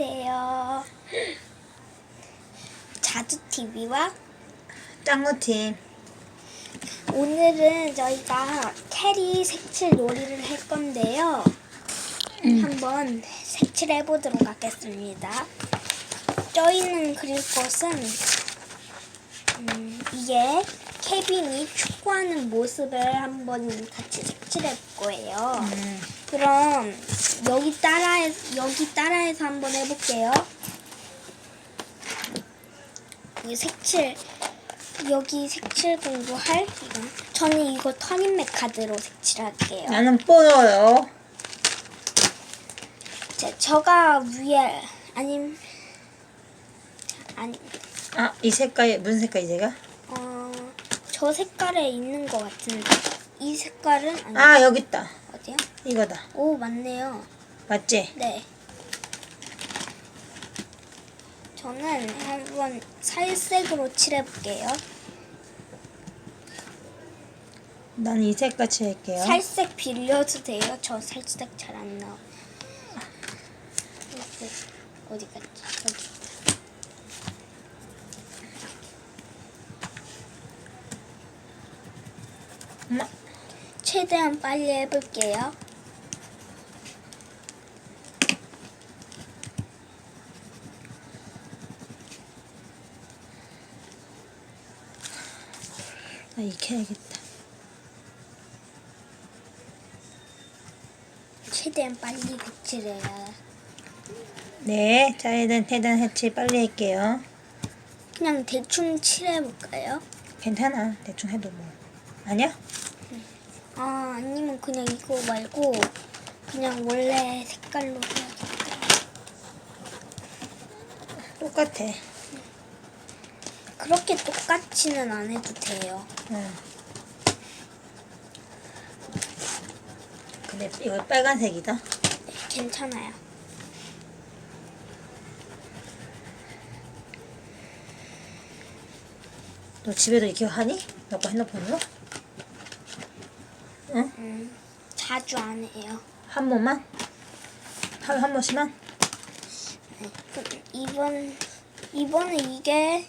안녕하세요. 자두TV와 짱구팀 오늘은 저희가 캐리 색칠 놀이를 할 건데요. 한번 색칠해 보도록 하겠습니다. 저희는 그릴 것은 음, 이게 케빈이 축구하는 모습을 한번 같이 색칠해 볼 거예요. 음, 그럼 여기 따라해 여기 따라해서 한번 해볼게요. 이 색칠 여기 색칠 공부할 이거 저는 이거 터닝맥 카드로 색칠할게요. 나는 뽀로요 자, 저가 위에 아님 아니 아 이 색깔 무슨 색깔이 제가? 어 저 색깔에 있는 것 같은데 이 색깔은 아니 아 여기 있다 어디요? 이거다 오 맞네요. 맞지? 네. 저는 한번 살색으로 칠해볼게요. 난 이 색깔 칠할게요 살색 빌려도 돼요? 저 살색 잘 안 나와. 어디 갔지? 여기. 최대한 빨리 해볼게요. 나 익혀야겠다 최대한 빨리 색칠해야. 네 자이든 태든 해치 빨리 할게요 그냥 대충 칠해볼까요? 괜찮아 대충 해도 뭐 아니야? 아 아니면 그냥 이거 말고 그냥 원래 색깔로 해야겠다. 똑같아 그렇게 똑같이는 안 해도 돼요. 응. 근데 이거 빨간색이다 네, 괜찮아요. 너 집에도 이렇게 하니? 너거 핸드폰으로? 응? 음, 자주 안 해요. 한 번만? 하루에 한 번씩만? 네, 그, 이번 이번에 이게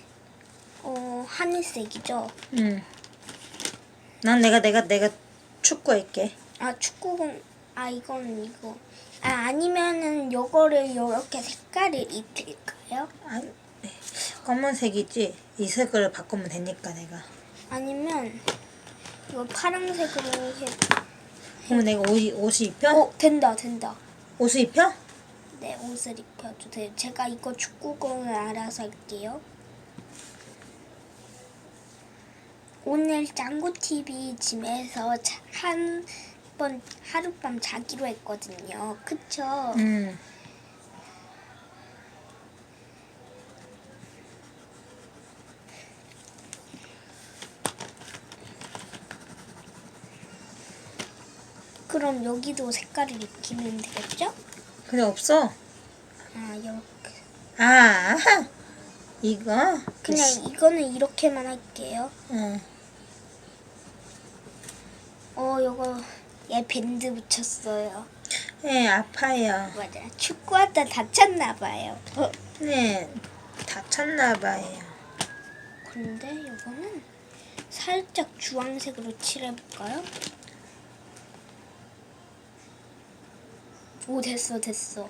어 하늘색이죠. 응. 난 내가 내가 내가 축구할게. 아 축구공 아 이거는 이거 아 아니면은 요거를 요렇게 색깔을 입힐까요? 아, 네. 검은색이지. 이 색깔을 바꾸면 되니까 내가. 아니면 이거 파란색으로 해. 그러면 내가 옷이 옷을 입혀? 어 된다 된다. 옷을 입혀? 네 옷을 입혀도 돼요. 제가 이거 축구공을 알아서 할게요. 오늘 짱구 TV 집에서 한번 하룻밤 자기로 했거든요. 그쵸? 응. 그럼 여기도 색깔을 입히면 되겠죠? 근데 없어. 아 이렇게. 아, 이거. 그냥 이거는 이렇게만 할게요. 응. 어 요거 얘 밴드 붙였어요. 네, 아파요. 맞아. 축구하다 다쳤나 봐요. 어. 네, 다쳤나 봐요. 근데 이거는 살짝 주황색으로 칠해볼까요? 오 됐어 됐어.